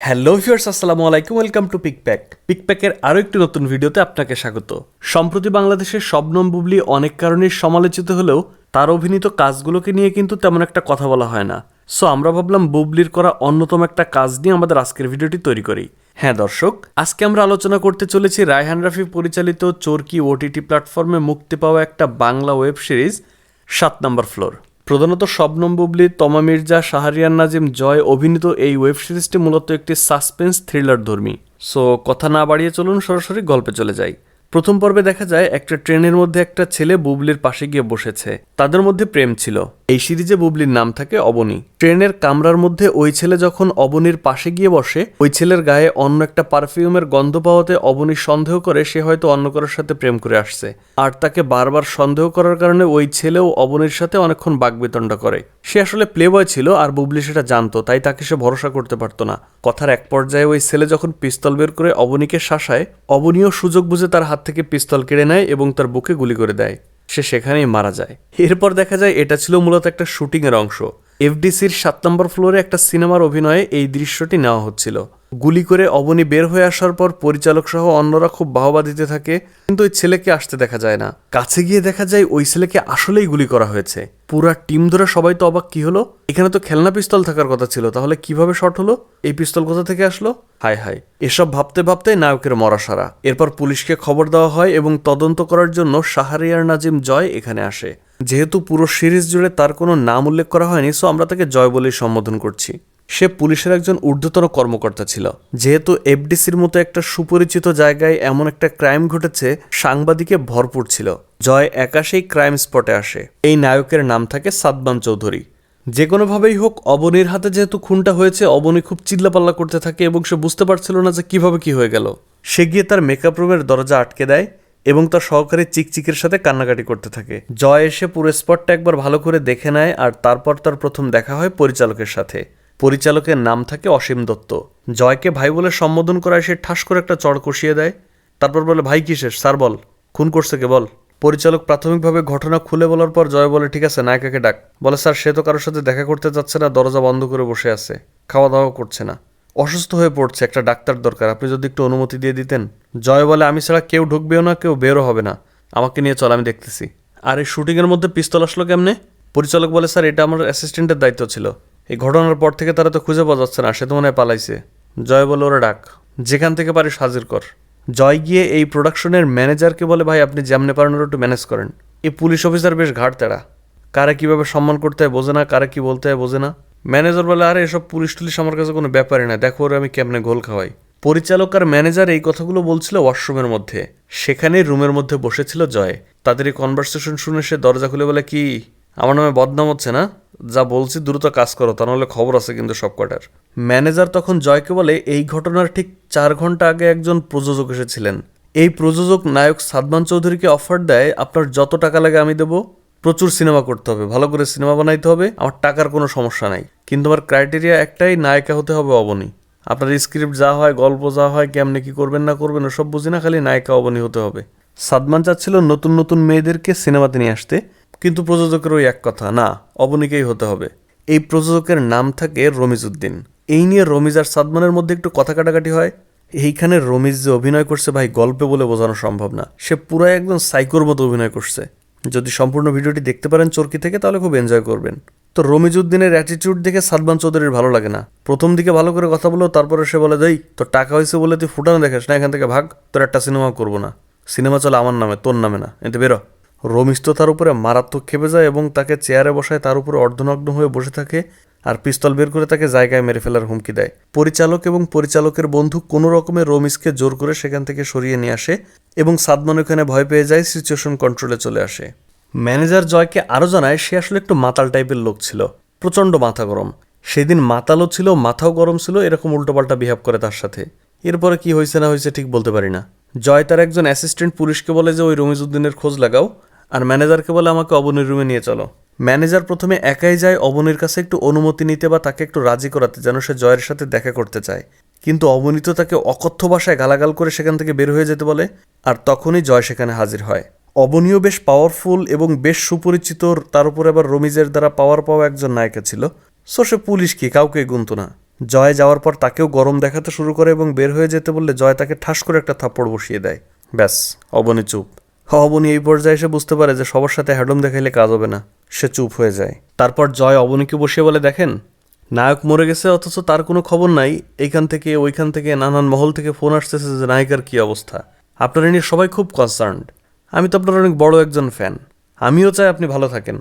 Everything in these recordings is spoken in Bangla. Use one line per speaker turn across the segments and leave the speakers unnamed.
হ্যালো ভিউয়ার্স আসসালামু আলাইকুম ওয়েলকাম টু পিকপ্যাক পিকপ্যাকের আরও একটি নতুন ভিডিওতে আপনাকে স্বাগত। সম্প্রতি বাংলাদেশের শবনম বুবলি অনেক কারণেই সমালোচিত হলেও তার অভিনীত কাজগুলোকে নিয়ে কিন্তু তেমন একটা কথা বলা হয় না। সো আমরা ভাবলাম বুবলির করা অন্যতম একটা কাজ নিয়ে আমাদের আজকের ভিডিওটি তৈরি করি। হ্যাঁ দর্শক, আজকে আমরা আলোচনা করতে চলেছি রায়হান রাফি পরিচালিত চোরকি ওটিটি প্ল্যাটফর্মে মুক্তি পাওয়া একটা বাংলা ওয়েব সিরিজ সাত নম্বর ফ্লোর প্রধানত শবনম বুবলি, তমা মির্জা, শাহরিয়ার নাজিম, জয় অভিনীত এই ওয়েব সিরিজটি মূলত একটি সাসপেন্স থ্রিলার ধর্মী সো, কথা না বাড়িয়ে চলুন, সরাসরি গল্পে চলে যাই। প্রথম পর্বে দেখা যায়, একটা ট্রেনের মধ্যে একটা ছেলে বুবলির পাশে গিয়ে বসেছে। তাদের মধ্যে প্রেম ছিল। এই সিরিজে বুবলির নাম থাকে অবনী। ট্রেনের কামরার মধ্যে ওই ছেলে যখন অবনীর পাশে গিয়ে বসে, ওই ছেলের গায়ে অন্য একটা পারফিউমের গন্ধ পাওয়াতে অবনী সন্দেহ করে সে হয়তো অন্য কারোর সাথে প্রেম করে আসছে। আর তাকে বারবার সন্দেহ করার কারণে ওই ছেলেও অবনীর সাথে অনেকক্ষণ বাগবিতণ্ডা করে। সে আসলে প্লে বয় ছিল আর বুবলি সেটা জানতো, তাই তাকে সে ভরসা করতে পারতো না। কথার এক পর্যায়ে ওই ছেলে যখন পিস্তল বের করে অবনীকে শাসায়, অবনীও সুযোগ বুঝে তার হাত থেকে পিস্তল কেড়ে নেয় এবং তার বুকে গুলি করে দেয়। সে সেখানেই মারা যায়। এরপর দেখা যায় এটা ছিল মূলত একটা শুটিংয়ের অংশ। এফডিসির সাত নম্বর ফ্লোরে একটা সিনেমার অভিনয়ে এই দৃশ্যটি নেওয়া হচ্ছিল। গুলি করে অবনী বের হয়ে আসার পর পরিচালক সহ অন্যরা খুব বাহবা দিতে থাকে, কিন্তু ওই ছেলেকে আসতে দেখা যায় না। কাছে গিয়ে দেখা যায় ওই ছেলেকে আসলেই গুলি করা হয়েছে। পুরা টিম ধরে সবাই তো অবাক, কি হলো? এখানে তো খেলনা পিস্তল থাকার কথা ছিল, তাহলে কীভাবে শট হলো? এই পিস্তল কোথা থেকে আসলো? হায় হায়। এসব ভাবতে ভাবতে নায়কের মরা সারা। এরপর পুলিশকে খবর দেওয়া হয় এবং তদন্ত করার জন্য শাহরিয়ার নাজিম জয় এখানে আসে। যেহেতু পুরো সিরিজ জুড়ে তার কোনো নাম উল্লেখ করা হয়নি সো আমরা তাকে জয় বলেই সম্বোধন করছি। সে পুলিশের একজন ঊর্ধ্বতন কর্মকর্তা ছিল। যেহেতু এফডিসির মতো একটা সুপরিচিত জায়গায় এমন একটা ক্রাইম ঘটেছে, সাংবাদিকে ভরপুর ছিল। জয় একা সেই ক্রাইম স্পটে আসে। এই নায়কের নাম থাকে সাদবান চৌধুরী। যে কোনোভাবেই হোক, অবনীর হাতে যেহেতু খুনটা হয়েছে, অবনী খুব চিল্লাপাল্লা করতে থাকে এবং সে বুঝতে পারছিল না যে কীভাবে কি হয়ে গেল। সে গিয়ে তার মেকআপ রুমের দরজা আটকে দেয় এবং তার সহকারী চিকচিকের সাথে কান্নাকাটি করতে থাকে। জয় এসে পুরো স্পটটা একবার ভালো করে দেখে নেয় আর তারপর তার প্রথম দেখা হয় পরিচালকের সাথে। পরিচালকের নাম থাকে অসীম দত্ত। জয়কে ভাই বলে সম্বোধন করায় সে ঠাস করে একটা চড় কষিয়ে দেয়। তারপর বলে, ভাই কিসের স্যার, বল। খুন করছে কে? বল। পরিচালক প্রাথমিকভাবে ঘটনা খুলে বলার পর জয় বলে, ঠিক আছে, নায়িকাকে ডাক। বলে, স্যার, সে তো কারোর সাথে দেখা করতে যাচ্ছে না, দরজা বন্ধ করে বসে আছে খাওয়া দাওয়া করছে না। অসুস্থ হয়ে পড়ছে একটা ডাক্তার দরকার, আপনি যদি একটু অনুমতি দিয়ে দিতেন। জয় বলে, আমি ছাড়া কেউ ঢুকবেও না, কেউ বেরো হবে না। আমাকে নিয়ে চল, আমি দেখতেছি। আর এই শুটিংয়ের মধ্যে পিস্তল আসলো কেমনে? পরিচালক বলে, স্যার, এটা আমার অ্যাসিস্ট্যান্টের দায়িত্ব ছিল। এই ঘটনার পর থেকে তারা তো খুঁজে পাওয়া যাচ্ছে না, সে তো মনে হয় পালাইছে। জয় বলে, ওরা ডাক, যেখান থেকে পারিস হাজির কর। জয় গিয়ে এই প্রোডাকশনের ম্যানেজারকে বলে, ভাই, আপনি যেমনে পারেন একটু ম্যানেজ করেন। এই পুলিশ অফিসার বেশ ঘাট তেড়া কারে কীভাবে সম্মান করতে হয় বোঝে না, কারা কী বলতে হয় বোঝে না। ম্যানেজার বলে, আরে, এসব পুলিশ টুলিশ আমার কাছে কোনো ব্যাপারই না। দেখো ওরা আমি কেমনে গোল খাওয়াই। পরিচালক আর ম্যানেজার এই কথাগুলো বলছিল ওয়াশরুমের মধ্যে। সেখানেই রুমের মধ্যে বসেছিল জয়। তাদের এই কনভারসেশন শুনে সে দরজা খুলে বলে, কি আমার নামে বদনাম হচ্ছে না? যা বলছি দ্রুত কাজ করো, তা নাহলে খবর আছে কিন্তু সব কটার ম্যানেজার তখন জয়কে বলে, এই ঘটনার ঠিক চার ঘণ্টা আগে একজন প্রযোজক এসেছিলেন। এই প্রযোজক নায়ক সাদমান চৌধুরীকে অফার দেয়, আপনার যত টাকা লাগে আমি দেবো। প্রচুর সিনেমা করতে হবে, ভালো করে সিনেমা বানাইতে হবে, আমার টাকার কোনো সমস্যা নাই। কিন্তু আমার ক্রাইটেরিয়া একটাই, নায়িকা হতে হবে অবনী। আপনার স্ক্রিপ্ট যা হয়, গল্প যা হয়, কেমনে কি করবেন না করবেন, ওসব বুঝি না, খালি নায়িকা অবনী হতে হবে। সাদমান চাচ্ছিল নতুন নতুন মেয়েদেরকে সিনেমাতে নিয়ে আসতে। কিন্তু প্রযোজকের ওই এক কথা, না, অবনীকেই হতে হবে। এই প্রযোজকের নাম থাকে রমিজউদ্দিন। এই নিয়ে রমিজ আর সাদমানের মধ্যে একটু কথা কাটাকাটি হয়। এইখানে রমিজ যে অভিনয় করছে ভাই, গল্পে বলে বোঝানো সম্ভব না। সে পুরাই একদম সাইকোর মতো অভিনয় করছে। যদি সম্পূর্ণ ভিডিওটি দেখতে পারেন চরকি থেকে, তাহলে খুব এনজয় করবেন। তো রমিজউদ্দিনের অ্যাটিটিউড দেখে সাদমান চৌধুরীর ভালো লাগে না। প্রথম দিকে ভালো করে কথা বলো, তারপরে সে বলে, দেই, তোর টাকা হয়েছে বলে তুই ফুটানো দেখাস না, এখান থেকে ভাগ, তোর একটা সিনেমা করব না। সিনেমা চলে আমার নামে, তোর নামে না। এতে বেরো। রমিজ তো তার উপরে মারাত্মক খেপে যায় এবং তাকে চেয়ারে বসায় তার উপরে অর্ধনগ্ন হয়ে বসে থাকে আর পিস্তল বের করে তাকে জায়গায় মেরে ফেলার হুমকি দেয়। পরিচালক এবং পরিচালকের বন্ধু কোনো রকমের রমিজকে জোর করে সেখান থেকে সরিয়ে নিয়ে আসে এবং সাদমান ওখানে ভয় পেয়ে যায় সিচুয়েশন কন্ট্রোলে চলে আসে। ম্যানেজার জয়কে আরও জানায়, সে আসলে একটু মাতাল টাইপের লোক ছিল, প্রচণ্ড মাথা গরম। সেদিন মাতালও ছিল, মাথাও গরম ছিল, এরকম উল্টোপাল্টা বিহেভ করে তার সাথে। এরপরে কি হয়েছে না হয়েছে ঠিক বলতে পারি না। জয় তার একজন অ্যাসিস্ট্যান্ট পুলিশকে বলে যে, ওই রমিজউদ্দিনের খোঁজ লাগাও। আর ম্যানেজারকে বলে আমাকে অবনীর রুমে নিয়ে চলো। ম্যানেজার প্রথমে একাই যায়, অবনীর কাছে একটু অনুমতি নিতে বা তাকে একটু রাজি করাতে যেন সে জয়ের সাথে দেখা করতে চায়। কিন্তু অবনীত তাকে অকথ্য ভাষায় গালাগাল করে সেখান থেকে বের হয়ে যেতে বলে, আর তখনই জয় সেখানে হাজির হয়। অবনীয় বেশ পাওয়ারফুল এবং বেশ সুপরিচিত, তার উপর আবার রমিজের দ্বারা পাওয়ার পাওয়া একজন নায়িকা ছিল। সো সে পুলিশ কি কাউকে গুনতো না। জয় যাওয়ার পর তাকেও গরম দেখাতে শুরু করে এবং বের হয়ে যেতে বললে জয় তাকে ঠাস করে একটা থাপ্পড় বসিয়ে দেয়। ব্যাস, অবনী চুপ। অবনী এই পর্যায়ে এসে বুঝতে পারে যে সবার সাথে হ্যাডম দেখাইলে কাজ হবে না, সে চুপ হয়ে যায়। তারপর জয় অবনীকে বসিয়ে বলে, দেখেন, নায়ক মরে গেছে, অথচ তার কোনো খবর নাই। এইখান থেকে, ওইখান থেকে নানান মহল থেকে ফোন আসতেছে যে, নায়িকার কী অবস্থা? আপনারা নিয়ে সবাই খুব কনসার্নড আমি তো আপনার অনেক বড় একজন ফ্যান আমিও চাই আপনি ভালো থাকেন।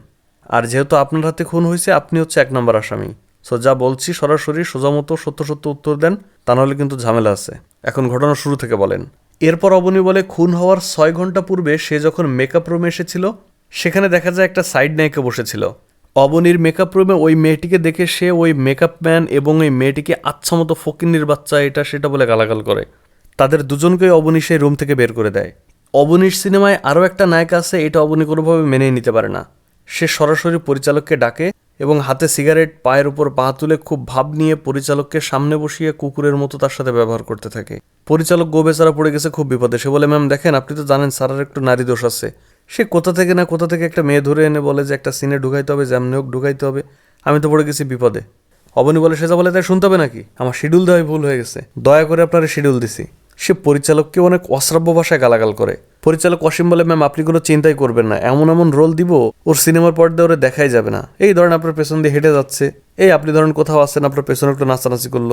আর যেহেতু আপনার হাতে খুন হয়েছে, আপনি হচ্ছে এক নম্বর আসামি। সো যা বলছি সরাসরি সোজা মতো সত্য সত্য উত্তর দেন, তা নাহলে কিন্তু ঝামেলা আছে। এখন ঘটনা শুরু থেকে বলেন। এরপর অবনী বলে খুন হওয়ার ছয় ঘণ্টা পূর্বে সে যখন মেকআপ রুমে এসেছিল, সেখানে দেখা যায় একটা সাইড নায়িকা বসেছিল। অবনীর মেকআপ রুমে ওই মেয়েটিকে দেখে সে ওই মেকআপ ম্যান এবং ওই মেয়েটিকে আচ্ছা মতো ফকিন্নির বাচ্চা এটা সেটা বলে গালাগাল করে। তাদের দুজনকেই অবনী সেই রুম থেকে বের করে দেয়। অবনীর সিনেমায় আরও একটা নায়ক আছে, এটা অবনী কোনোভাবে মেনেই নিতে পারে না। সে সরাসরি পরিচালককে ডাকে এবং হাতে সিগারেট, পায়ের উপর পা তুলে খুব ভাব নিয়ে পরিচালককে সামনে বসিয়ে কুকুরের মতো তার সাথে ব্যবহার করতে থাকে। পরিচালক গো বেচারা পড়ে গেছে, খুব বিপদে। সে বলে, ম্যাম, দেখেন, আপনি তো জানেন, স্যারের একটু নারী দোষ আছে। সে কোথা থেকে না কোথা থেকে একটা মেয়ে ধরে এনে বলে যে, একটা সিনে ঢুকাইতে হবে, যেমনি হোক ঢুকাইতে হবে। আমি তো পড়ে গেছি বিপদে। অবনী বলে, সেটা বলে, তাই শুনতে হবে নাকি? আমার শিডিউল দেওয়াই ভুল হয়ে গেছে। দয়া করে আপনারা শিডিউল দিছি। সে পরিচালককে অনেক অশ্রাব্য ভাষায় গালাগাল করে। পরিচালক অসীম বলে, ম্যাম, আপনি কোনো চিন্তাই করবেন না। এমন এমন রোল দিব, ওর সিনেমার পর্দা ওরে দেখাই যাবে না। এই ধরেন আপনার পেছন দিয়ে হেঁটে যাচ্ছে। এই আপনি ধরেন কোথাও আসছেন আপনার পেছনে একটু নাচানাচি করল।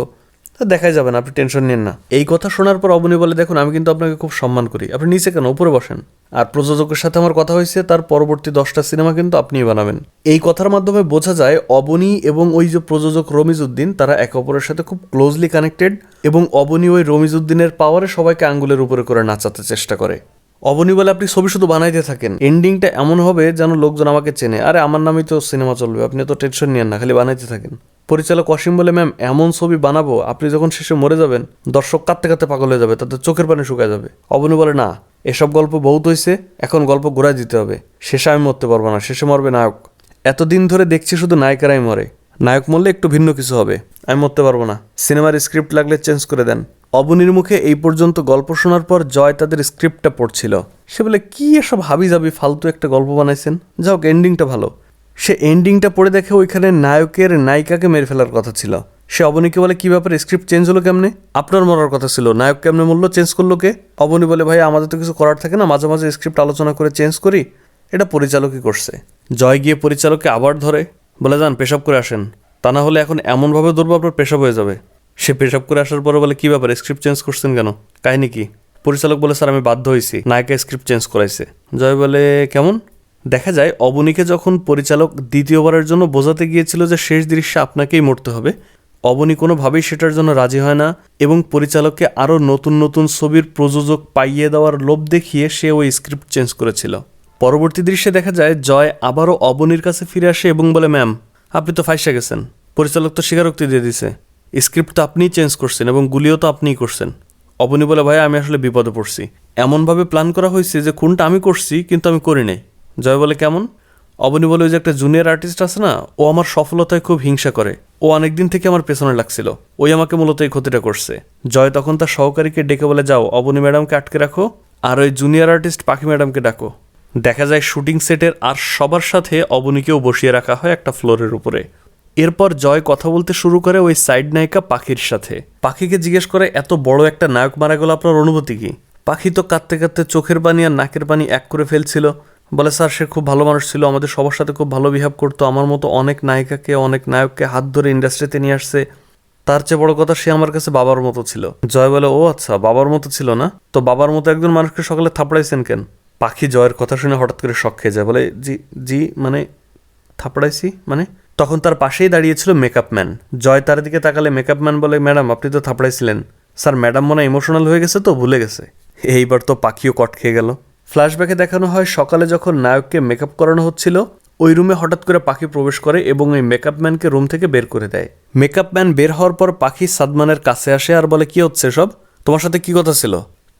তা দেখাই যাবে না, আপনি টেনশন নিন না। এই কথা শোনার পর অবনী বলে, দেখুন, আমি কিন্তু আপনাকে খুব সম্মান করি। আপনি নিচে কেন? উপরে বসেন। আর প্রযোজকের সাথে আমার কথা হয়েছে, তার পরবর্তী দশটা সিনেমা কিন্তু আপনিই বানাবেন। এই কথার মাধ্যমে বোঝা যায়, অবনী এবং ওই যে প্রযোজক রমিজউদ্দিন, তারা একে অপরের সাথে খুব ক্লোজলি কানেক্টেড এবং অবনী ওই রমিজউদ্দিনের পাওয়ারে সবাইকে আঙ্গুলের উপরে করে নাচাতে চেষ্টা করে। অবনী বলে আপনি ছবি শুধু বানাইতে থাকেন। এন্ডিংটা এমন হবে যেন লোকজন আমাকে চেনে। আরে, আমার নামই তো সিনেমা চলবে, আপনি তো টেনশন নিয়েন না, খালি বানাইতে থাকেন। পরিচালক অসীম বলে, ম্যাম, এমন ছবি বানাবো, আপনি যখন শেষে মরে যাবেন, দর্শক কাঁদতে কাঁদতে পাগল হয়ে যাবে, তাদের চোখের পানি শুকায় যাবে। অবনী বলে, না, এসব গল্প বহুত হয়েছে এখন গল্প ঘোরায় দিতে হবে। শেষে আমি মরতে পারব না, শেষে মরবে নায়ক। এতদিন ধরে দেখছি শুধু নায়িকারাই মরে। নায়ক মরলে একটু ভিন্ন কিছু হবে। আমি মরতে পারব না। সিনেমার স্ক্রিপ্ট লাগলে চেঞ্জ করে দেন। অবনীর মুখে এই পর্যন্ত গল্প শোনার পর জয় তাদের স্ক্রিপ্টটা পড়ছিল। সে বলে, কি এসব হাবি যাবি ফালতু একটা গল্প বানাইছেন? যাও এন্ডিংটা ভালো। সে এন্ডিংটা পড়ে দেখে ওইখানে নায়কের নায়িকাকে মেরে ফেলার কথা ছিল। সে অবনীকে বলে, কি ব্যাপারে? স্ক্রিপ্ট চেঞ্জ হলো কেমনে? আপনার মরার কথা ছিল। নায়ক কেমনে মূল্য চেঞ্জ করল কে? অবনী বলে, ভাই, আমাদের তো কিছু করার থাকে না। মাঝে মাঝে স্ক্রিপ্ট আলোচনা করে চেঞ্জ করি। এটা পরিচালকই করছে। জয় গিয়ে পরিচালককে আবার ধরে। বলে যান, পেশাব করে আসেন। তা না হলে এখন এমনভাবে ধরবো আপনার পেশাব হয়ে যাবে। সে পেশাব করে আসার পরে বলে, কী ব্যাপার স্ক্রিপ্ট চেঞ্জ করছেন কেন? কাহিনী কি? পরিচালক বলে, স্যার, আমি বাধ্য হয়েছি। নায়িকা স্ক্রিপ্ট চেঞ্জ করাইছে। জয় বলে, কেমন? দেখা যায়, অবনীকে যখন পরিচালক দ্বিতীয়বারের জন্য বোঝাতে গিয়েছিল যে শেষ দৃশ্যে আপনাকেই মরতে হবে, অবনী কোনোভাবেই সেটার জন্য রাজি হয় না এবং পরিচালককে আরও নতুন নতুন ছবির প্রযোজক পাইয়ে দেওয়ার লোভ দেখিয়ে সে ওই স্ক্রিপ্ট চেঞ্জ করেছিল। পরবর্তী দৃশ্যে দেখা যায় জয় আবারও অবনীর কাছে ফিরে আসে এবং বলে, ম্যাম, আপনি তো ফাইসা গেছেন। পরিচালক তো স্বীকারোক্তি দিয়ে দিছে। স্ক্রিপ্ট তো আপনিই চেঞ্জ করছেন এবং গুলিও তো আপনিই করছেন। অবনী বলে ভাই আমি আসলে বিপদে পড়ছি। এমনভাবে প্ল্যান করা হয়েছে যে খুনটা আমি করছি, কিন্তু আমি করি নাই। জয় বলে, কেমন? অবনী বলে, ওই যে একটা জুনিয়র আর্টিস্ট আছে না, ও আমার সফলতায় খুব হিংসা করে। ও অনেকদিন থেকে আমার পেছনে লাগছিল। ওই আমাকে মূলত এই ক্ষতিটা করছে। জয় তখন তার সহকারীকে ডেকে বলে, যাও, অবনী ম্যাডামকে আটকে রাখো, আর ওই জুনিয়র আর্টিস্ট পাখি ম্যাডামকে ডাকো। দেখা যায় শুটিং সেটের আর সবার সাথে অবনীকেও বসিয়ে রাখা হয় একটা ফ্লোরের উপরে। এরপর জয় কথা বলতে শুরু করে ওই সাইড নায়িকা পাখির সাথে। পাখিকে জিজ্ঞেস করে, এত বড় একটা নায়ক মারা গেল, আপনার অনুভূতি কি? পাখি তো কাঁদতে কাঁদতে চোখের পানি আর নাকের পানি এক করে ফেলছিল। বলে, স্যার, সে খুব ভালো মানুষ ছিল, আমাদের সবার সাথে খুব ভালো বিহেভ করতো, আমার মতো অনেক নায়িকাকে, অনেক নায়ককে হাত ধরে ইন্ডাস্ট্রিতে নিয়ে আসছে। তার চেয়ে বড় কথা, সে আমার কাছে বাবার মতো ছিল। জয় বলে, ও আচ্ছা বাবার মতো ছিল না? তো বাবার মতো একজন মানুষকে সকালে থাপড়াইছেন কেন? পাখি জয়ের কথা শুনে হঠাৎ করে শখ খেয়ে যায়, বলে, জি জি মানে থাপড়াইছি মানে? তখন তার পাশেই দাঁড়িয়েছিল মেকআপ ম্যান জয় তার দিকে তাকালে মেকআপ ম্যান বলে, ম্যাডাম, আপনি তো থাপড়াইছিলেন। স্যার, ম্যাডাম মনে ইমোশনাল হয়ে গেছে তো, ভুলে গেছে। এইবার তো পাখিও কট খেয়ে গেল। ফ্ল্যাশব্যাকে দেখানো হয়, সকালে যখন নায়ককে মেকআপ করানো হচ্ছিল, ওই রুমে হঠাৎ করে পাখি প্রবেশ করে এবং ওই মেকআপ ম্যানকে রুম থেকে বের করে দেয়। মেকআপ ম্যান বের হওয়ার পর পাখি সাদমানের কাছে আসে আর বলে, কি হচ্ছে সব তোমার সাথে কি কথা ছিল?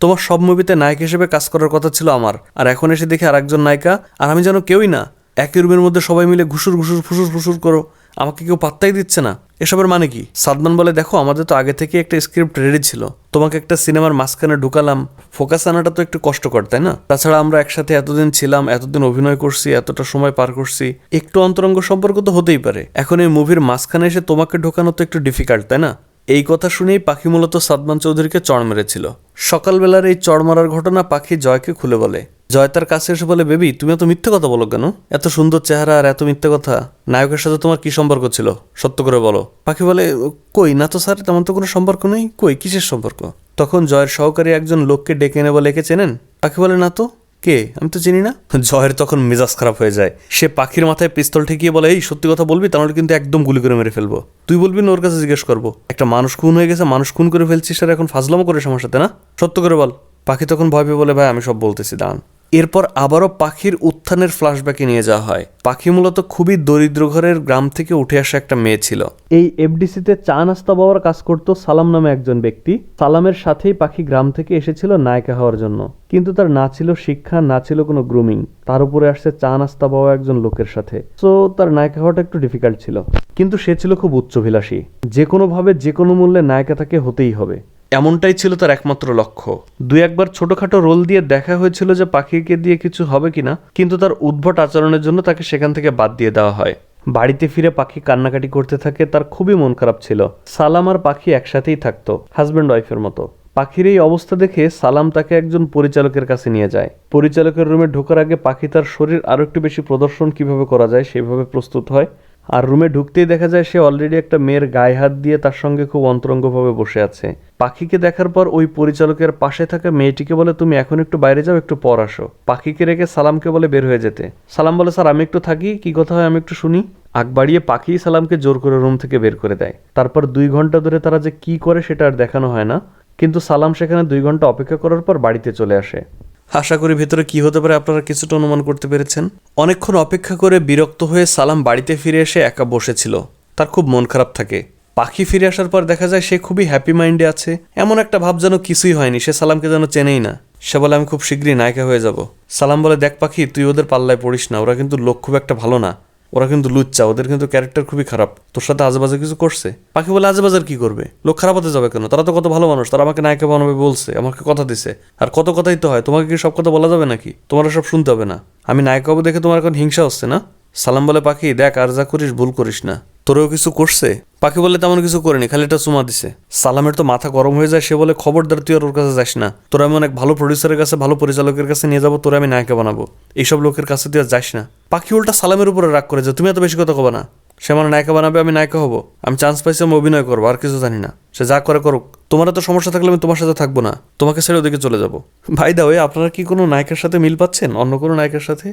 তোমার সব মুভিতে নায়ক হিসেবে কাজ করার কথা ছিল আমার। আর এখন এসে দেখি আর একজন নায়িকা, আর আমি যেন কেউই না। একই রুমের মধ্যে সবাই মিলে ঘুষুর ঘুষুর, ফুসুর ফুসুর করো। আমাকে কেউ পাত্তাই দিচ্ছে না। এসবের মানে কি? সাদমান বলে, দেখো, আমাদের তো আগে থেকে একটা স্ক্রিপ্ট রেডি ছিল। তোমাকে একটা সিনেমার মাঝখানে ঢুকালাম। ফোকাস আনাটা তো একটু কষ্টকর, তাই না? তাছাড়া আমরা একসাথে এতদিন ছিলাম, এতদিন অভিনয় করছি, এতটা সময় পার করছি। একটু অন্তরঙ্গ সম্পর্ক তো হতেই পারে। এখন এই মুভির মাঝখানে এসে তোমাকে ঢোকানো তো একটু ডিফিকাল্ট তাই না? এই কথা শুনেই পাখি মূলত সাদমান চৌধুরীকে চড় মেরেছিল। সকালবেলার এই চড় মারার ঘটনা পাখি জয়কে খুলে বলে। জয় তার কাছে এসে বলে, বেবি, তুমি এত মিথ্যে কথা বলো কেন? এত সুন্দর চেহারা আর এত মিথ্যে কথা। নায়কের সাথে তোমার কি সম্পর্ক ছিল? সত্য করে বলো। পাখি বলে, কই, না তো স্যার, তেমন তো কোনো সম্পর্ক নেই। কই, কিসের সম্পর্ক? তখন জয়ের সহকারী একজন লোককে ডেকে এনে বলে, একে চেনেন? পাখি বলে, না তো। কে? আমি তো চিনি না। জয়ের তখন মেজাজ খারাপ হয়ে যায়। সে পাখির মাথায় পিস্তল ঠেকিয়ে বলে, এই, সত্যি কথা বলবি? তাহলে কিন্তু একদম গুলি করে মেরে ফেলব। তুই বলবি না ওর কাছে জিজ্ঞেস করব? একটা মানুষ খুন হয়ে গেছে, মানুষ খুন করে ফেলছিস আর এখন ফাজলামো করে আমার সাথে, না? সত্য করে বল। পাখি তখন ভয় পেয়ে বলে, ভাই, আমি সব বলতেছি, দাঁড়ান। এরপর আবারও পাখির উত্থানের ফ্ল্যাশব্যাকে নিয়ে যাওয়া হয়। পাখি মূলত খুবই দরিদ্র ঘরের গ্রাম থেকে উঠে আসা একটা মেয়ে ছিল। এই এফডিসিতে চা নাস্তা বাবার কাজ করত সালাম নামে একজন ব্যক্তি। সালামের সাথেই পাখি গ্রাম থেকে এসেছিল নায়িকা হওয়ার জন্য। কিন্তু তার না ছিল শিক্ষা, না ছিল কোনো গ্রুমিং তার উপরে আসছে চা নাস্তা পাওয়া একজন লোকের সাথে। সো তার নায়িকা হওয়াটা একটু ডিফিকাল্ট ছিল। কিন্তু সে ছিল খুব উচ্চভিলাষী। যে কোনোভাবে যে কোনো মূল্যে নায়িকা তাকে হতেই হবে। এমনটাই ছিল তার একমাত্র লক্ষ্য। দুই একবার ছোটখাটো রোল দিয়ে দেখা হয়েছিল যে পাখিকে দিয়ে কিছু হবে কিনা, কিন্তু তার উদ্ভট আচরণের জন্য তাকে সেখান থেকে বাদ দিয়ে দেওয়া হয়। বাড়িতে ফিরে পাখি কান্নাকাটি করতে থাকে, তার খুবই মন খারাপ ছিল। সালাম আর পাখি একসাথেই থাকতো হাজব্যান্ড ওয়াইফের মতো। পাখির এই অবস্থা দেখে সালাম তাকে একজন পরিচালকের কাছে নিয়ে যায়। পরিচালকের রুমে ঢোকার আগে পাখি তার শরীর আরও একটু বেশি প্রদর্শন কীভাবে করা যায় সেভাবে প্রস্তুত হয়। আর রুমে ঢুকতেই দেখা যায় সে অলরেডি একটা মেয়ের গায়ে হাত দিয়ে তার সঙ্গে খুব অন্তরঙ্গভাবে বসে আছে। পাখিকে দেখার পর ওই পরিচালকের পাশে থাকা মেয়েটিকে বলে, তুমি এখন একটু বাইরে যাও, একটু পর আসো। পাখিকে রেখে সালামকে বলে, বের হয়ে যেতে। সালাম বলে, স্যার, আমি একটু থাকি, কি কথা হয় আমি একটু শুনি। আগ বাড়িয়ে পাখি সালামকে জোর করে রুম থেকে বের করে দেয়। তারপর দুই ঘণ্টা ধরে তারা যে কি করে সেটা আর দেখানো হয় না। কিন্তু সালাম সেখানে দুই ঘণ্টা অপেক্ষা করার পর বাড়িতে চলে আসে। আশা করি ভেতরে কি হতে পারে আপনারা কিছুটা অনুমান করতে পেরেছেন। অনেকক্ষণ অপেক্ষা করে বিরক্ত হয়ে সালাম বাড়িতে ফিরে এসে একা বসেছিল। তার খুব মন খারাপ থাকে। পাখি ফিরে আসার পর দেখা যায় সে খুবই হ্যাপি মাইন্ডে আছে। এমন একটা ভাব যেন কিছুই হয়নি, সে সালামকে যেন চেনেই না। সে বলে, আমি খুব শীঘ্রই নায়িকা হয়ে যাব। সালাম বলে, দেখ পাখি, তুই ওদের পাল্লায় পড়িস না, ওরা কিন্তু লোক খুব একটা ভালো না। ওরা কিন্তু লুচ্চা, ওদের কিন্তু ক্যারেক্টার খুবই খারাপ। তোর সাথে আজেবাজে কিছু করছে? পাখি বলে আজেবাজার কি করবে? লোক খারাপ হতে যাবে কেন? তারা তো কত ভালো মানুষ, তারা আমাকে নায়িকা বানাবে বলছে, আমাকে কথা দিছে। আর কত কথাই তো হয়, তোমাকে কি সব কথা বলা যাবে নাকি? তোমার সব শুনতে হবে না। আমি নায়িকা হব দেখে তোমার এখন হিংসা হচ্ছে না? সালাম বলে পাখি, দেখ আর যা করিস ভুল করিস না। তোরেও কিছু করছে? পাখি বলে তেমন কিছু করেনি, খালি এটা চুমা দিছে। সালামের তো মাথা গরম হয়ে যায়, সে বলে, খবরদার, তুই আর ওর কাছে যাস না। তোরা আমি অনেক ভালো প্রডিউসারের কাছে, ভালো পরিচালকের কাছে নিয়ে যাব, তোরা আমি নায়িকা বানাবো। এইসব লোকের কাছে তুই আর যাস না। পাখি উল্টা সালামের উপরে রাগ করে যে, তুমি এত বেশি কথা কবা না। সে আমার নায়িকা বানাবে, আমি নায়িকা হব। আমি চান্স পাইছি, আমি অভিনয় করব, আর কিছু জানি না। সে যা করে করুক। তোমার তো সমস্যা থাকলে আমি তোমার সাথে থাকব না। তোমাকে ছেড়ে ওদিকে চলে যাব। ভাই দা আপনারা কি কোনো নায়িকার সাথে মিল পাচ্ছেন? অন্য কোনো নায়িকার সাথে?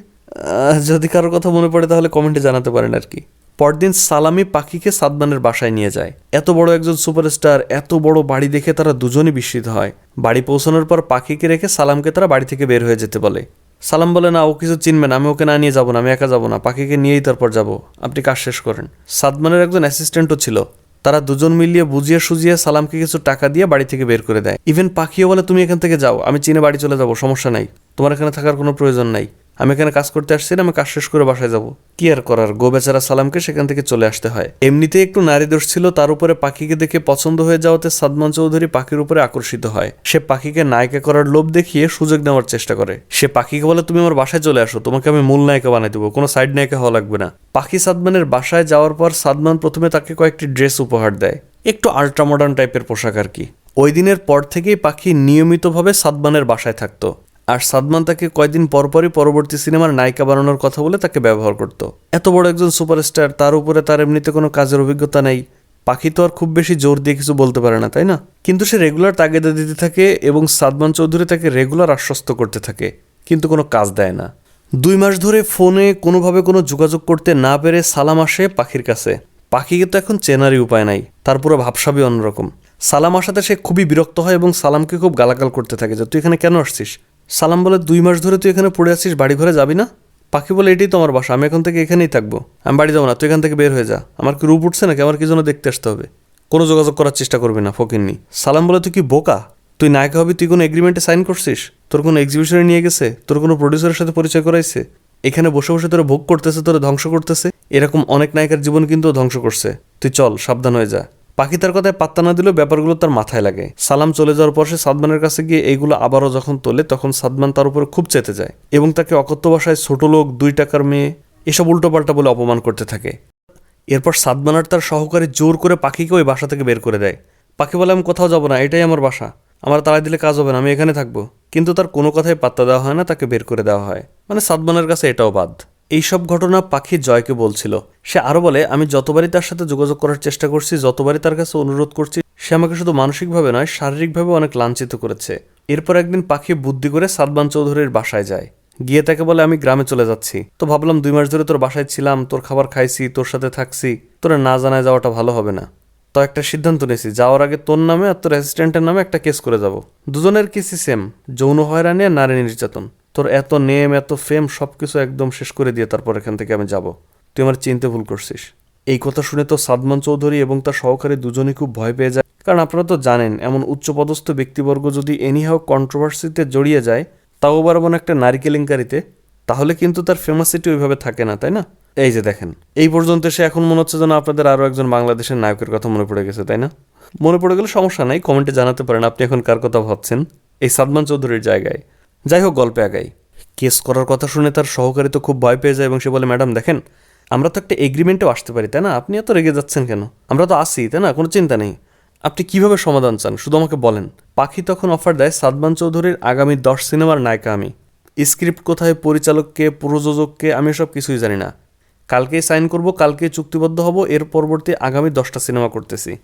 যদি কারোর কথা মনে পড়ে, তাহলে কমেন্টে জানাতে পারেন আর কি। পরদিন সালামি পাখিকে সাদমানের বাসায় নিয়ে যায়। এত বড় একজন সুপারস্টার, এত বড় বাড়ি দেখে তারা দুজনই বিস্মিত হয়। বাড়ি পৌঁছানোর পর পাখিকে রেখে সালামকে তারা বাড়ি থেকে বের হয়ে যেতে বলে। সালাম বলে, না, ও কিছু চিনবে না, আমি ওকে না নিয়ে যাব না, আমি একা যাব না, পাখিকে নিয়েই তারপর যাব। আপনি কাজ শেষ করেন। সাদমানের একজন অ্যাসিস্ট্যান্টও ছিল। তারা দুজন মিলিয়ে বুঝিয়ে সুজিয়ে সালামকে কিছু টাকা দিয়ে বাড়ি থেকে বের করে দেয়। ইভেন পাখিও বলে, তুমি এখান থেকে যাও, আমি চিনে বাড়ি চলে যাব, সমস্যা নাই। তোমার এখানে থাকার কোনো প্রয়োজন নাই। আমি এখানে কাজ করতে আসছি না, আমি কাজ শেষ করে বাসায় যাব। কি আর করার? গো বেচারা সালামকে সেখান থেকে চলে আসতে হয়। এমনিতে একটু নারী দোষ ছিল, তার উপরে পাখিকে দেখে পছন্দ হয়ে যাওয়াতে সাদমান চৌধুরী পাখির উপরে আকর্ষিত হয়। সে পাখিকে নায়িকা করার লোভ দেখিয়ে সুযোগ নেওয়ার চেষ্টা করে। সে পাখিকে বলে, তুমি আমার বাসায় চলে আসো, তোমাকে আমি মূল নায়িকা বানাই দেবো, কোনো সাইড নায়িকা হওয়া লাগবে না। পাখি সাদমানের বাসায় যাওয়ার পর সাদমান প্রথমে তাকে কয়েকটি ড্রেস উপহার দেয়। একটু আল্ট্রা মডার্ন টাইপের পোশাক আর কি। ওই দিনের পর থেকেই পাখি নিয়মিতভাবে সাদমানের বাসায় থাকতো। আর সাদমান তাকে কয়দিন পরপরই পরবর্তী সিনেমার নায়িকা বানানোর কথা বলে তাকে ব্যবহার করত। এত বড় একজন সুপারস্টার, তার উপরে তার এমনিতে কোনো কাজের অভিজ্ঞতা নেই। পাখি তো আর খুব বেশি জোর দিয়ে কিছু বলতে পারে না, তাই না? কিন্তু সে রেগুলার তাগিদা দিতে থাকে এবং সাদমান চৌধুরী তাকে রেগুলার আশ্বস্ত করতে থাকে, কিন্তু কোনো কাজ দেয় না। দুই মাস ধরে ফোনে কোনোভাবে কোনো যোগাযোগ করতে না পেরে সালাম আসে পাখির কাছে। পাখিকে তো এখন চেনারই উপায় নাই, তার পুরো ভাবসাবই অন্যরকম। সালাম আসাতে সে খুবই বিরক্ত হয় এবং সালামকে খুব গালাগাল করতে থাকে যে, তুই এখানে কেন আসছিস? সালাম বলে দুই মাস ধরে তুই এখানে পড়ে আছিস বাড়ি ঘরে যাবি না? পাখি বলে, এটাই তো আমার বাসা, আমি এখন থেকে এখানেই থাকব। আমি বাড়ি যাব না, তুই এখান থেকে বের হয়ে যা। আমার কি রূপ উঠছে নাকি? আমার কি জন্য দেখতে আসতে হবে? কোনো যোগাযোগ করার চেষ্টা করবি না ফকিরনি সালাম বলে, তুই কি বোকা? তুই নায়িকা হবি, তুই কোনো এগ্রিমেন্টে সাইন করছিস? তোর কোনো এক্সিবিশনে নিয়ে গেছে? তোর কোনো প্রডিউসারের সাথে পরিচয় করাইছে? এখানে বসে বসে তোরা ভোগ করতেছে, তোরা ধ্বংস করতেছে? এরকম অনেক নায়িকার জীবন কিন্তু ধ্বংস করছে। তুই চল, সাবধান হয়ে যা। পাখি তার কথায় পাত্তা না দিলেও ব্যাপারগুলো তার মাথায় লাগে। সালাম চলে যাওয়ার পর সে সাদমানের কাছে গিয়ে এইগুলো আবারও যখন তোলে, তখন সাদমান তার উপরে খুব চেতে যায় এবং তাকে অকথ্য ভাষায় ছোট লোক, দুই টাকার মেয়ে এসব উল্টোপাল্টা বলে অপমান করতে থাকে। এরপর সাদমান আর তার সহকারী জোর করে পাখিকে ওই বাসা থেকে বের করে দেয়। পাখি বলে, আমি কোথাও যাব না, এটাই আমার বাসা। আমার তাড়াই দিলে কাজ হবে না, আমি এখানে থাকব। কিন্তু তার কোনো কথাই পাত্তা দেওয়া হয় না, তাকে বের করে দেওয়া হয়। মানে সাদমানের কাছে এটাও বাদ। এইসব ঘটনা পাখি জয়কে বলছিল। সে আরও বলে, আমি যতবারই তার সাথে যোগাযোগ করার চেষ্টা করছি, যতবারই তার কাছে অনুরোধ করছি, সে আমাকে শুধু মানসিকভাবে নয় শারীরিকভাবে অনেক লাঞ্ছিত করেছে। এরপর একদিন পাখি বুদ্ধি করে সাদমান চৌধুরীর বাসায় যায়। গিয়ে তাকে বলে, আমি গ্রামে চলে যাচ্ছি। তো ভাবলাম দুই মাস ধরে তোর বাসায় ছিলাম, তোর খাবার খাইছি, তোর সাথে থাকছি, তোরা না জানায় যাওয়াটা ভালো হবে না। তো একটা সিদ্ধান্ত নিয়েছি, যাওয়ার আগে তোর নামে আর তোর অ্যাসিস্ট্যান্টের নামে একটা কেস করে যাব। দুজনের কেসই সেম যৌন হয়রানি আর নারী নির্যাতন। তোর এত নেম এত ফেম সব কিছু একদম শেষ করে দিয়ে তারপর এখান থেকে আমি যাব। তুই আমার চিনতে ভুল করছিস। এই কথা শুনে তো সাদমান চৌধুরী এবং তার সহকারী দুজনই খুব ভয় পেয়ে যায়। কারণ আপনারা তো জানেন, এমন উচ্চপদস্থ ব্যক্তিবর্গ যদি এনিহাও কন্ট্রোভার্সিতে জড়িয়ে যায়, তাও আবার এমন একটা নারী কেলেঙ্কারিতে, তাহলে কিন্তু তার ফেমাসিটি ওইভাবে থাকে না, তাই না? এই যে দেখেন, এই পর্যন্ত সে এখন মনে হচ্ছে যেন আপনাদের আরও একজন বাংলাদেশের নায়কের কথা মনে পড়ে গেছে, তাই না? মনে পড়ে গেলে সমস্যা নাই, কমেন্টে জানাতে পারেন আপনি এখন কার কথা ভাবছেন। এই সাদমান চৌধুরীর জায়গায়। যাই হোক, গল্পে আগাই। কেস করার কথা শুনে তার সহকারী তো খুব ভয় পেয়ে যায় এবং সে বলে, ম্যাডাম, দেখেন, আমরা তো একটা এগ্রিমেন্টেও আসতে পারি, তাই না? আপনি এত রেগে যাচ্ছেন কেন? আমরা তো আসি তাই না? কোনো চিন্তা নেই। আপনি কীভাবে সমাধান চান? শুধু আমাকে বলেন। পাখি তখন অফার দেয় সাদমান চৌধুরীর আগামী দশ সিনেমার নায়িকা আমি। স্ক্রিপ্ট কোথায়, পরিচালককে, প্রযোজককে, আমি সব কিছুই জানি না। কালকেই সাইন করব, কালকেই চুক্তিবদ্ধ হব, এর পরবর্তী আগামী দশটা সিনেমা করতেছি।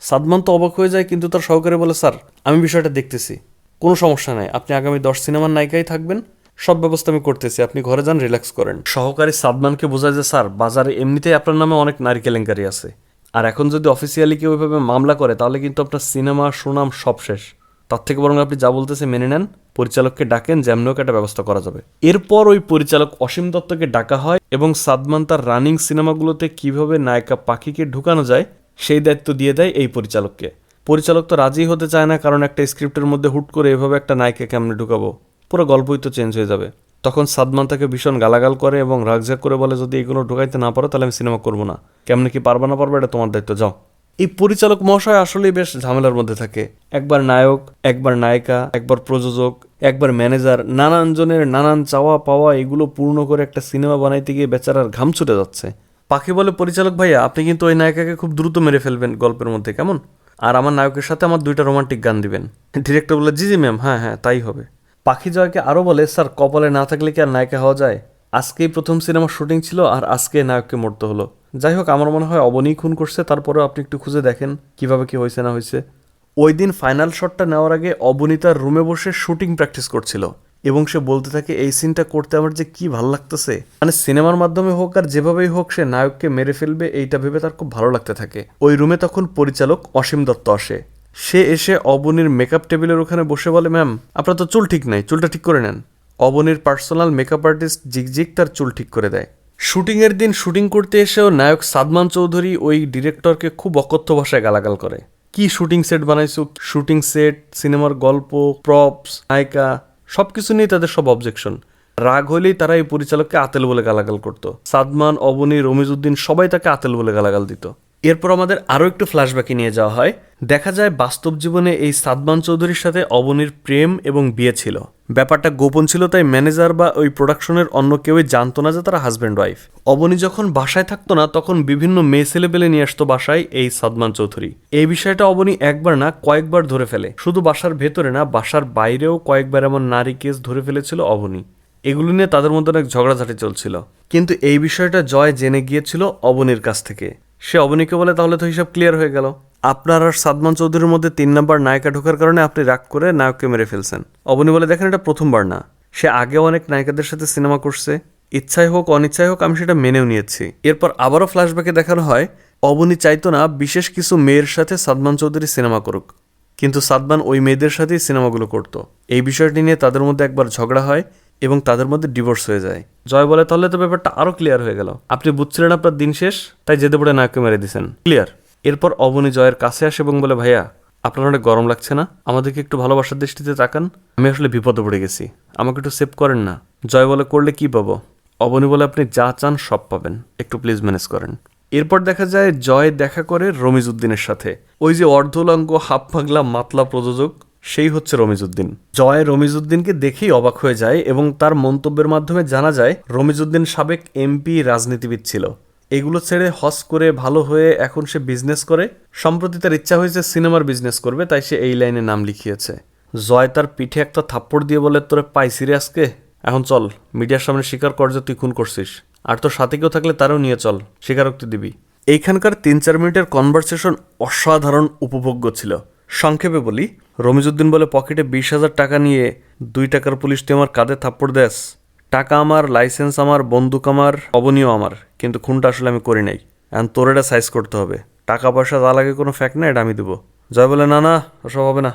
সাদমান তো অবাক হয়ে যায়, কিন্তু তার সহকারে বলে, স্যার, আমি বিষয়টা দেখতেছি। কোনো সমস্যা নাই। আপনি আগামী দশ সিনেমার নায়িকাই থাকবেন। সব ব্যবস্থা আমি করতেছি। আপনি ঘরে যান, রিল্যাক্স করেন। সহকারী সাদমানকে বোঝায় যে, স্যার, বাজারে এমনিতেই আপনার নামে অনেক নারী কেলেঙ্কারি আছে। আর এখন যদি অফিসিয়ালি কেউ ওইভাবে মামলা করে, তাহলে কিন্তু আপনার সিনেমা সুনাম সব শেষ। তার থেকে বরং আপনি যা বলতেছে মেনে নেন। পরিচালককে ডাকেন যেমন একটা ব্যবস্থা করা যাবে। এরপর ওই পরিচালক অসীম দত্তকে ডাকা হয় এবং সাদমান তার রানিং সিনেমাগুলোতে কীভাবে নায়িকা পাখিকে ঢুকানো যায়, সেই দায়িত্ব দিয়ে দেয় এই পরিচালককে। পরিচালক তো রাজি হতে চায় না, কারণ একটা স্ক্রিপ্টের মধ্যে হুট করে এভাবে একটা নায়িকা কেমনে ঢুকাবো। পুরো গল্পই তো চেঞ্জ হয়ে যাবে। তখন সাদমান তাকে ভীষণ গালাগাল করে এবং রাগজাগ করে বলে, যদি এগুলো ঢুকাইতে না পারো, তাহলে আমি সিনেমা করব না। কেমনে কি পারবা না পারবে, এটা তোমার দায়িত্ব, যাও। এই পরিচালক মহাশয় আসলেই বেশ ঝামেলার মধ্যে থাকে। একবার নায়ক, একবার নায়িকা, একবার প্রযোজক, একবার ম্যানেজার, নানান জনের নানান চাওয়া পাওয়া এগুলো পূর্ণ করে একটা সিনেমা বানাইতে গিয়ে বেচারার ঘাম ছুটে যাচ্ছে। পাখি বলে, পরিচালক ভাইয়া, আপনি কিন্তু ওই নায়িকাকে খুব দ্রুত মেরে ফেলবেন গল্পের মধ্যে, কেমন? আর আমার নায়কের সাথে আমার দুইটা রোমান্টিক গান দিবেন। ডিরেক্টর বলে, জি জি ম্যাম হ্যাঁ হ্যাঁ তাই হবে। পাখি জয়কে আরও বলে, স্যার, কপালে না থাকলে কি আর নায়িকা হওয়া যায়? আজকেই প্রথম সিনেমার শুটিং ছিল আর আজকে নায়ককে মরতে হলো। যাই হোক, আমার মনে হয় অবনী খুন করছে, তারপরেও আপনি একটু খুঁজে দেখেন কীভাবে কি হয়েছে না হয়েছে। ওই দিন ফাইনাল শটটা নেওয়ার আগে অবনী তার রুমে বসে শুটিং প্র্যাকটিস করছিল। এবং সে বলতে থাকে, এই সিনটা করতে আমার যে কি ভালো লাগতেছে? মানে সিনেমার মাধ্যমে হোক আর যেভাবেই হোক, সে নায়ককে মেরে ফেলবে, এইটা ভেবে তার খুব ভালো লাগতে থাকে। ওই রুমে তখন পরিচালক অসীম দত্ত আসে। সে এসে অবনীর মেকআপ টেবিলের ওখানে বসে বলে, ম্যাম, আপনার তো চুল ঠিক নাই, চুলটা ঠিক করে নেন। অবনীর পার্সোনাল মেকআপ আর্টিস্ট জিগজিগ তার চুল ঠিক করে দেয়। শুটিংয়ের দিন শুটিং করতে এসেও নায়ক সাদমান চৌধুরী ওই ডিরেক্টরকে খুব অকথ্য ভাষায় গালাগাল করে। কি শুটিং সেট বানাইছো? শুটিং সেট সিনেমার গল্প প্রপস নায়িকা সব কিছু নিয়ে তাদের সব অবজেকশন রাগ হলেই তারা এই পরিচালককে আতেল বলে গালাগাল করতো। সাদমান, অবনী, রমিজউদ্দিন সবাই তাকে আতেল বলে গালাগাল দিত। এরপর আমাদের আরও একটু ফ্ল্যাশব্যাকে নিয়ে যাওয়া হয়। দেখা যায় বাস্তব জীবনে এই সাদমান চৌধুরীর সাথে অবনীর প্রেম এবং বিয়ে ছিল। ব্যাপারটা গোপন ছিল, তাই ম্যানেজার বা ওই প্রোডাকশনের অন্য কেউই জানতো না যে তারা হাজব্যান্ড ওয়াইফ। অবনী যখন বাসায় থাকতো না, তখন বিভিন্ন মেয়ে ছেলেপেলে নিয়ে আসতো বাসায় এই সাদমান চৌধুরী। এই বিষয়টা অবনী একবার না, কয়েকবার ধরে ফেলে। শুধু বাসার ভেতরে না, বাসার বাইরেও কয়েকবার এমন নারী কেস ধরে ফেলেছিল অবনী। এগুলো নিয়ে তাদের মধ্যে অনেক ঝগড়াঝাটি চলছিল। কিন্তু এই বিষয়টা জয় জেনে গিয়েছিল অবনীর কাছ থেকে। সে অবনীকে বলে, তাহলে তো হিসাব ক্লিয়ার হয়ে গেল। আপনার আর সাদমান চৌধুরীর মধ্যে তিন নম্বর নায়িকা ঢোকার কারণে আপনি রাগ করে নায়ককে মেরে ফেলছেন। অবনী বলে দেখেন এটা প্রথমবার না। সে আগেও অনেক নায়িকাদের সাথে সিনেমা করছে। ইচ্ছাই হোক, অনিচ্ছাই হোক, আমি সেটা মেনেও নিয়েছি। এরপর আবারও ফ্ল্যাশব্যাকে দেখানো হয়, অবনী চাইতো না বিশেষ কিছু মেয়ের সাথে সাদমান চৌধুরী সিনেমা করুক। কিন্তু সাদমান ওই মেয়েদের সাথেই সিনেমাগুলো করতো। এই বিষয়টি নিয়ে তাদের মধ্যে একবার ঝগড়া হয় এবং তাদের মধ্যে ডিভোর্স হয়ে যায়। জয় বলে, তাহলে তো ব্যাপারটা আরও ক্লিয়ার হয়ে গেল। আপনি বুঝছিলেন আপনার দিন শেষ, তাই যেতে পড়ে নায়ককে মেরে দিয়েছেন ক্লিয়ার এরপর অবনী জয়ের কাছে আসে এবং বলে, ভাইয়া, আপনার অনেক গরম লাগছে না? আমাদেরকে একটু ভালোবাসার দৃষ্টিতে তাকান। আমি আসলে বিপদে পড়ে গেছি। আমাকে একটু সেভ করেন না। জয় বলে, করলে কি পাবো? অবনী বলে, আপনি যা চান সব পাবেন। একটু প্লিজ ম্যানেজ করেন। এরপর দেখা যায়, জয় দেখা করে রমিজউদ্দিনের সাথে। ওই যে অর্ধলঙ্গ হাফ পাগলা মাতলা প্রযোজক, সেই হচ্ছে রমিজউদ্দিন। জয় রমিজউদ্দিনকে দেখেই অবাক হয়ে যায় এবং তার মন্তব্যের মাধ্যমে জানা যায়, রমিজউদ্দিন সাবেক এমপি, রাজনীতিবিদ ছিল। এগুলো ছেড়ে হস করে ভালো হয়ে এখন সে বিজনেস করে। সম্প্রতি তার ইচ্ছা হয়েছে সিনেমার বিজনেস করবে, তাই সে এই লাইনে নাম লিখিয়েছে। জয় তার পিঠে একটা থাপ্পড় দিয়ে বলে, তোরে পাইছি রে আজকে? এখন চল, মিডিয়ার সামনে স্বীকার কর যে তুই খুন করছিস। আর তোর সাথে কেউ থাকলে তারও নিয়ে চল, স্বীকারোক্তি দিবি। এইখানকার তিন চার মিনিটের কনভারসেশন অসাধারণ উপভোগ্য ছিল। সংক্ষেপে বলি রমিজুদ্দিন বলে পকেটে বিশ হাজার টাকা নিয়ে দুই টাকার পুলিশ তুই আমার কাঁধে থাপ্পড় দেস? টাকা আমার, লাইসেন্স আমার, বন্দুক আমার অবনীয় আমার, কিন্তু খুনটা আসলে আমি করি নাই। এখন তোর এটা সাইজ করতে হবে। টাকা পয়সা যা লাগে কোনো ফ্যাক্ট না, এটা আমি দেবো। জয় বলে, না না, ওসব হবে না।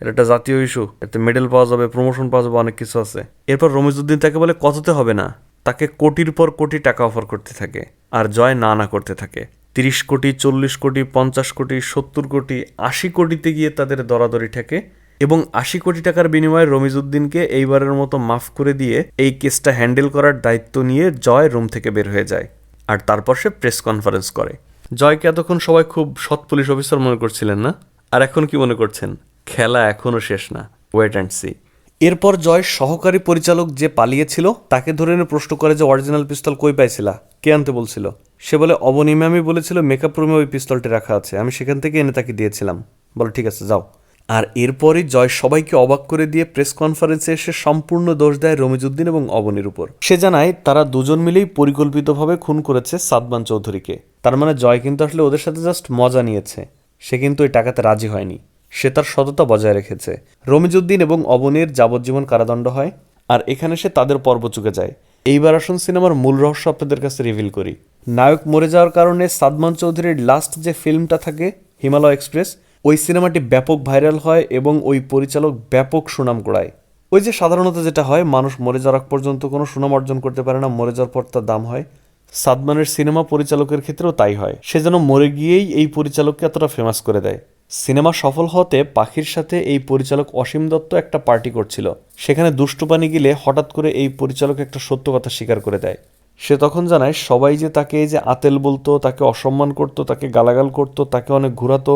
এটা একটা জাতীয় ইস্যু এতে মেডেল পাওয়া যাবে প্রমোশন পাওয়া যাবে, অনেক কিছু আছে। এরপর রমিজউদ্দিন তাকে বলে, কততে হবে না? তাকে কোটির পর কোটি টাকা অফার করতে থাকে। আর জয় না না করতে থাকে। তিরিশ কোটি, চল্লিশ কোটি, পঞ্চাশ কোটি, সত্তর কোটি, আশি কোটিতে গিয়ে তাদের দরাদরি ঠেকে এবং আশি কোটি টাকার বিনিময়ে রমিজউদ্দিনকে এইবারের মতো মাফ করে দিয়ে এই কেসটা হ্যান্ডেল করার দায়িত্ব নিয়ে জয় রুম থেকে বের হয়ে যায়। আর তারপর সে প্রেস কনফারেন্স করে। জয়কে এতক্ষণ সবাই খুব সৎ পুলিশ অফিসার মনে করছিলেন না? আর এখন কি মনে করছেন? খেলা এখনও শেষ না। ওয়েট অ্যান্ড সি এরপর জয় সহকারী পরিচালক যে পালিয়েছিল তাকে ধরে এনে প্রশ্ন করে যে অরিজিনাল পিস্তল কই পাইছিলা? কে আনতে বলছিল? সে বলে অবনী ম্যামই বলেছিল মেকআপ রুমে ওই পিস্তলটি রাখা আছে। আমি সেখান থেকে এনে তাকে দিয়েছিলাম। বলো ঠিক আছে যাও। আর এরপরই জয় সবাইকে অবাক করে দিয়ে প্রেস কনফারেন্সে এসে সম্পূর্ণ দোষ দেয় রমিজুদ্দিন এবং অবনীর উপর। সে জানায়, তারা দুজন মিলেই পরিকল্পিতভাবে খুন করেছে সাদমান চৌধুরীকে। তার মানে জয় কিন্তু আসলে ওদের সাথে জাস্ট মজা নিয়েছে। সে কিন্তু ওই টাকাতে রাজি হয়নি। সে তার সততা বজায় রেখেছে। রমিজুদ্দিন এবং অবনীর যাবজ্জীবন কারাদণ্ড হয় আর এখানে সে তাদের পর্ব চুকে যায়। এইবার আসুন সিনেমার মূল রহস্য আপনাদের কাছে রিভিল করি। নায়ক মরে যাওয়ার কারণে সাদমান চৌধুরীর লাস্ট যে ফিল্মটা থাকে, হিমালয় এক্সপ্রেস ওই সিনেমাটি ব্যাপক ভাইরাল হয় এবং ওই পরিচালক ব্যাপক সুনাম কুড়ায় ওই যে সাধারণত যেটা হয়, মানুষ মরে যাওয়ার পর্যন্ত কোনো সুনাম অর্জন করতে পারে না, মরে যাওয়ার পর তার দাম হয়। সাদমানের সিনেমা পরিচালকের ক্ষেত্রেও তাই হয়। সে যেন মরে গিয়েই এই পরিচালককে এতটা ফেমাস করে দেয়। সিনেমা সফল হতে পাখির সাথে এই পরিচালক অসীম দত্ত একটা পার্টি করছিল। সেখানে দুষ্টু পানি গিলে হঠাৎ করে এই পরিচালক একটা সত্য কথা স্বীকার করে দেয়। সে তখন জানায়, সবাই যে তাকে যে আতেল বলতো, তাকে অসম্মান করত, তাকে গালাগাল করত, তাকে অনেক ঘুরাতো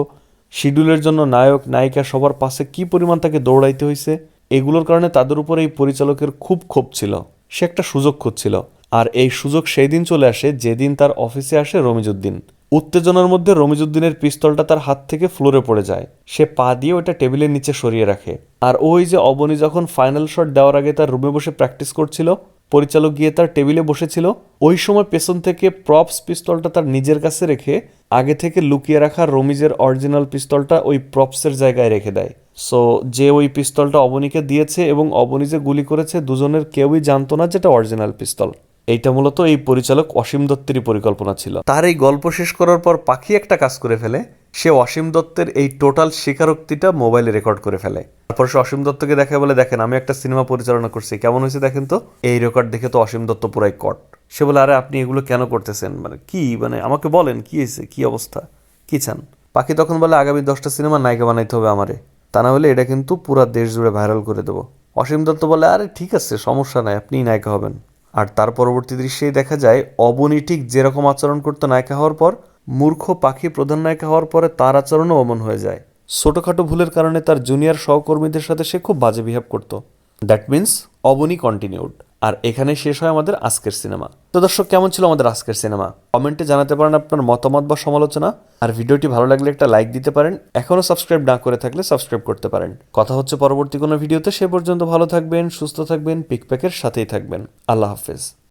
শিডিউলের জন্য নায়ক, নায়িকা সবার পাশে কি পরিমাণ তাকে দৌড়াইতে হয়েছে এগুলোর কারণে তাদের উপরে এই পরিচালকের খুব ক্ষোভ ছিল। সে একটা সুযোগ খুঁজছিল। আর এই সুযোগ সেই দিন চলে আসে যেদিন তার অফিসে আসে রমিজুদ্দিন উত্তেজনার মধ্যে রমিজুদ্দিনের পিস্তলটা তার হাত থেকে ফ্লোরে পড়ে যায়। সে পা দিয়ে ওটা টেবিলের নিচে সরিয়ে রাখে। আর ওই যে অবনী যখন ফাইনাল শট দেওয়ার আগে তার রুমে বসে প্র্যাকটিস করছিল পরিচালক গিয়ে তার টেবিলে বসেছিল। ওই সময় পেছন থেকে প্রপস পিস্তলটা তার নিজের কাছে রেখে আগে থেকে লুকিয়ে রাখা রমিজের অরিজিনাল পিস্তলটা ওই প্রপসের জায়গায় রেখে দেয়। সো যে ওই পিস্তলটা অবনীকে দিয়েছে এবং অবনী যে গুলি করেছে, দুজনের কেউই জানতো না যেটা অরিজিনাল পিস্তল। এইটা মূলত এই পরিচালক অসীম দত্তেরই পরিকল্পনা ছিল। তার এই গল্প শেষ করার পর পাখি একটা কাজ করে ফেলে। সে অসীম দত্তের এই টোটাল স্বীকারোক্তিটা মোবাইলে রেকর্ড করে ফেলে। তারপর সে অসীম দত্তকে দেখে বলে, দেখেন, আমি একটা সিনেমা পরিচালনা করছি। কেমন হয়েছে দেখেন তো? এই রেকর্ড দেখে তো অসীম দত্ত পুরাই কট সে বলে, আরে, আপনি এগুলো কেন করতেছেন? মানে কি? মানে আমাকে বলেন, কি হয়েছে? কি অবস্থা? কি চান? পাখি তখন বলে, আগামী দশটা সিনেমা নায়িকা বানাইতে হবে আমারে। তা না হলে এটা কিন্তু পুরা দেশ জুড়ে ভাইরাল করে দেবো। অসীম দত্ত বলে, আরে, ঠিক আছে, সমস্যা নাই, আপনিই নায়িকা হবেন। আর তার পরবর্তী দৃশ্যেই দেখা যায়, অবনী ঠিক যেরকম আচরণ করতো নায়িকা হওয়ার পর, মূর্খ পাখি প্রধান নায়িকা হওয়ার পরে তার আচরণও অমন হয়ে যায়। ছোটোখাটো ভুলের কারণে তার জুনিয়র সহকর্মীদের সাথে সে খুব বাজে বিহেভ করতো। দ্যাট মিন্স অবনি কন্টিনিউড আর এখানে শেষ হয় আমাদের আজকের সিনেমা। তো দর্শক, কেমন ছিল আমাদের আজকের সিনেমা? কমেন্টে জানাতে পারেন আপনার মতামত বা সমালোচনা। আর ভিডিওটি ভালো লাগলে একটা লাইক দিতে পারেন। এখনও সাবস্ক্রাইব না করে থাকলে সাবস্ক্রাইব করতে পারেন। কথা হচ্ছে পরবর্তী কোনো ভিডিওতে সে পর্যন্ত ভালো থাকবেন, সুস্থ থাকবেন পিকপ্যাকের সাথেই থাকবেন। আল্লাহ হাফেজ।